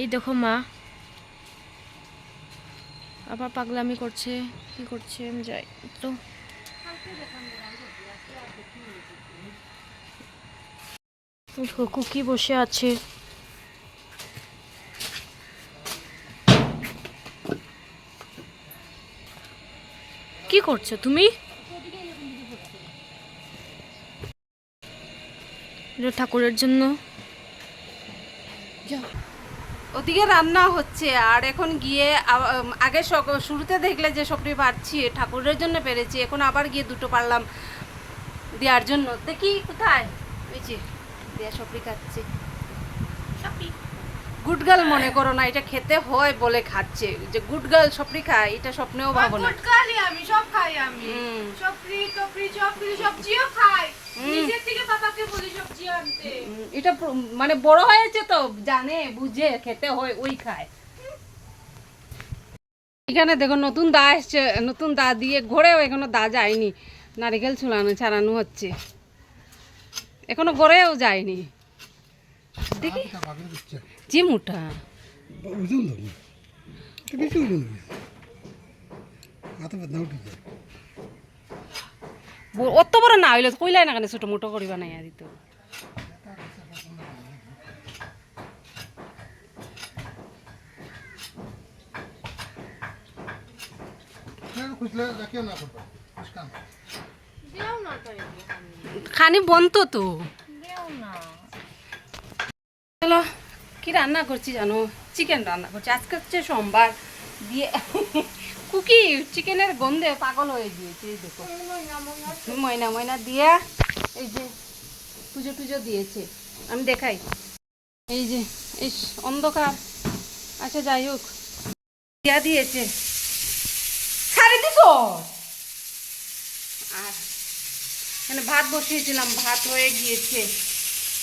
এই দেখো মা। আবার পাগলামি করছে, কি করছে, আমি যাই। তো। কুকি বসে আছে। কি করছ তুমি? ঠাকুরের জন্য। ওদিকে রান্না হচ্ছে আর এখন গিয়ে আগে শুরুতে দেখলে যে সবটি পারছি ঠাকুরের জন্য পেরেছি এখন আবার গিয়ে দুটো পারলাম দেওয়ার জন্য। দেখি কোথায়? ওই যে দেয়া সবরি খাচ্ছে। গুড গার্ল মনে করো না এটা খেতে হয় বলে খাচ্ছে। যে গুড গার্ল সবরি খায় এটা স্বপ্নেও ভাবো না। গুটকালি আমি সব খাই আমি। সবরি টপরি চপরি সবজিও খাই। হুম। নিজের থেকে বাবাকে বলি সবজি আনতে। উম, এটা মানে বড় হয়েছে তো জানে বুঝে খেতে হয় ওই খায়। এখানে দেখো নতুন দা এসছে নতুন দা দিয়ে ঘরেও এখনও দা যায়নি। নারিকেল ছুলানো ছাড়ানো হচ্ছে। এখনও ঘরেও যায়নি। দেখি। চিমুটা ওজন ধরুন বেশি ওজন হবে মাথা ব্যথা উঠে যায়। অত বড় না হইলে কইলাই না কেন ছোট মোটো করিবা নাই আর তো খানি বনতো তো। চলো কি রান্না করছি জানো? চিকেন রান্না করছি। আজকে হচ্ছে সোমবার। দিয়ে কুকি চিকেনের গন্ধে পাগল হয়ে গিয়েছে এই দেখো। ময়না ময়না দিয়া এই যে পুজো টুজো দিয়েছে। আমি দেখাই। এই যে এই অন্ধকার। আচ্ছা যাই হোক। দিয়া দিয়েছে। ছাড়ে দিছ আর এখানে ভাত বসিয়েছিলাম ভাত হয়ে গিয়েছে।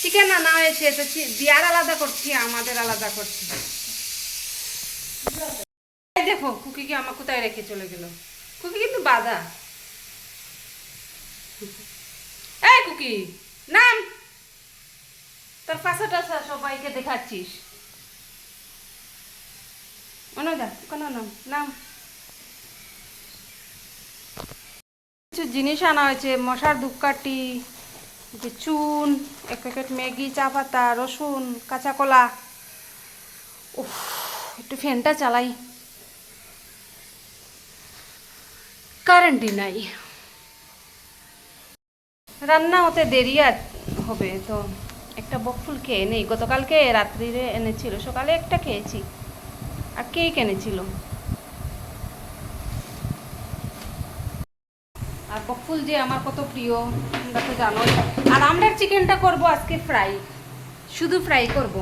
চিকেন আনা হয়েছে তো দিয়ার আলাদা করছি আমাদের আলাদা করছি। দেখো কুকিকে আমার কোথায় রেখে চলে গেল? কুকি কিন্তু বাধা। এই কুকি নাম। তোর পাশা টাশা সবাইকে দেখাচ্ছিস। কিছু জিনিস আনা হয়েছে, মশার ধূপকাঠি চুন, এক প্যাকেট ম্যাগি, চা পাতা, রসুন, কাঁচা কলা। একটু ফ্যানটা চালাই। কারেন্টই নাই। রান্না হতে দেরি হবে, তো একটা বকফুল খেয়ে নেই। গতকালকে রাত্রিরে এনেছিল, সকালে একটা খেয়েছি। আর কেক এনেছিল। আর বকফুল যে আমার কত প্রিয়, তোমরা তো জানোই। আর আমরা চিকেনটা করব আজকে ফ্রাই। শুধু ফ্রাই করব।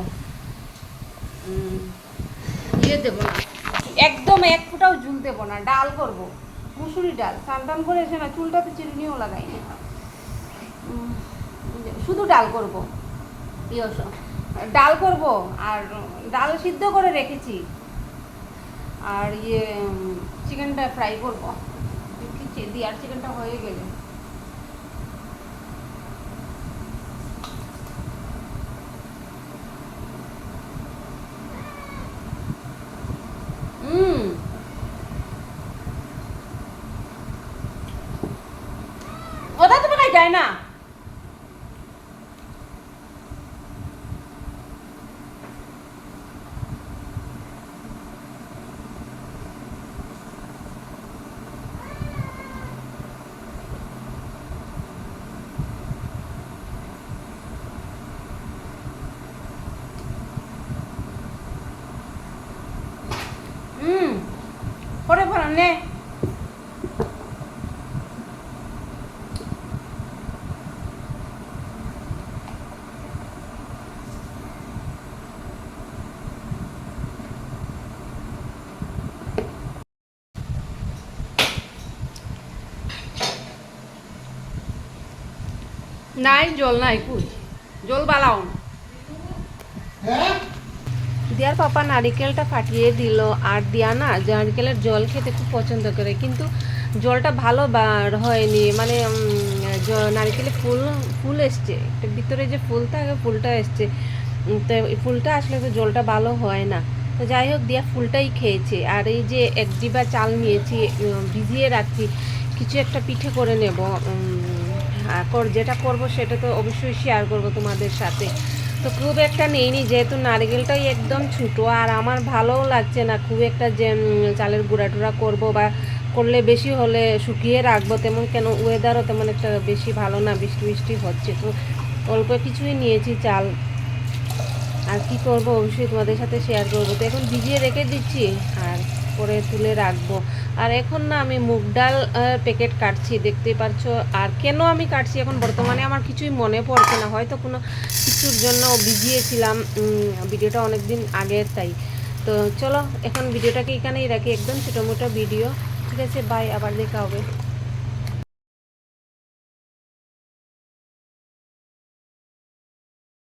ইয়ে দেবো না। একদম এক ফুটাও জুল দেবো না, ডাল করব। মুসুরি ডাল। স্নান করে এসে না চুলটাতে চিরুনিও লাগাইনি শুধু ডাল করব। ডাল করব আর ডাল সিদ্ধ করে রেখেছি। আর ইয়ে চিকেনটা ফ্রাই করব। দিয়ে আর চিকেনটা হয়ে গেলে হুম ওটা তুমি খাই যায় না? হুম পরে পরে নে। নাই জল নাই কুই? জল বালাও দিয়ার পাপা নারিকেলটা ফাটিয়ে দিল আর দিয়া না নারিকেলের জল খেতে খুব পছন্দ করে কিন্তু জলটা ভালো বার হয়নি মানে নারিকেলে ফুল ফুল এসছে ভিতরে যে ফুল থাকে ফুলটা এসছে। তো ফুলটা আসলে তো জলটা ভালো হয় না। তো যাই হোক দিয়া ফুলটাই খেয়েছে আর এই যে এক ডিবা চাল নিয়েছি ভিজিয়ে রাখছি কিছু একটা পিঠে করে নেব যেটা করব সেটা তো অবশ্যই শেয়ার করব তোমাদের সাথে। তো খুব একটা নেইনি, যেহেতু নারকেলটাই একদম ছোটো, আর আমার ভালোও লাগছে না। খুব একটা যে চালের গুঁড়া টুড়া করব বা করলে বেশি হলে শুকিয়ে রাখব, তেমন কেন ওয়েদারও তেমন একটা বেশি ভালো না, বৃষ্টি বৃষ্টি হচ্ছে। তো অল্প কিছুই নিয়েছি চাল। আর কি করব অবশ্যই তোমাদের সাথে শেয়ার করব। তো এখন ভিজিয়ে রেখে দিচ্ছি, আর পরে তুলে রাখব। আর এখন না আমি মুগ ডাল প্যাকেট কাটছি, দেখতে পাচ্ছ। আর কেন আমি কাটছি? এখন বর্তমানে আমার কিছুই মনে পড়ছে না। হয়তো কোনো কিছুর জন্য ভিজিয়েছিলাম ভিডিওটা অনেক দিন আগের তাই। তো চলো, এখন ভিডিওটাকে এখানেই রাখি। একদম ছোটো মোটো ভিডিও। ঠিক আছে বাই আবার দেখা হবে।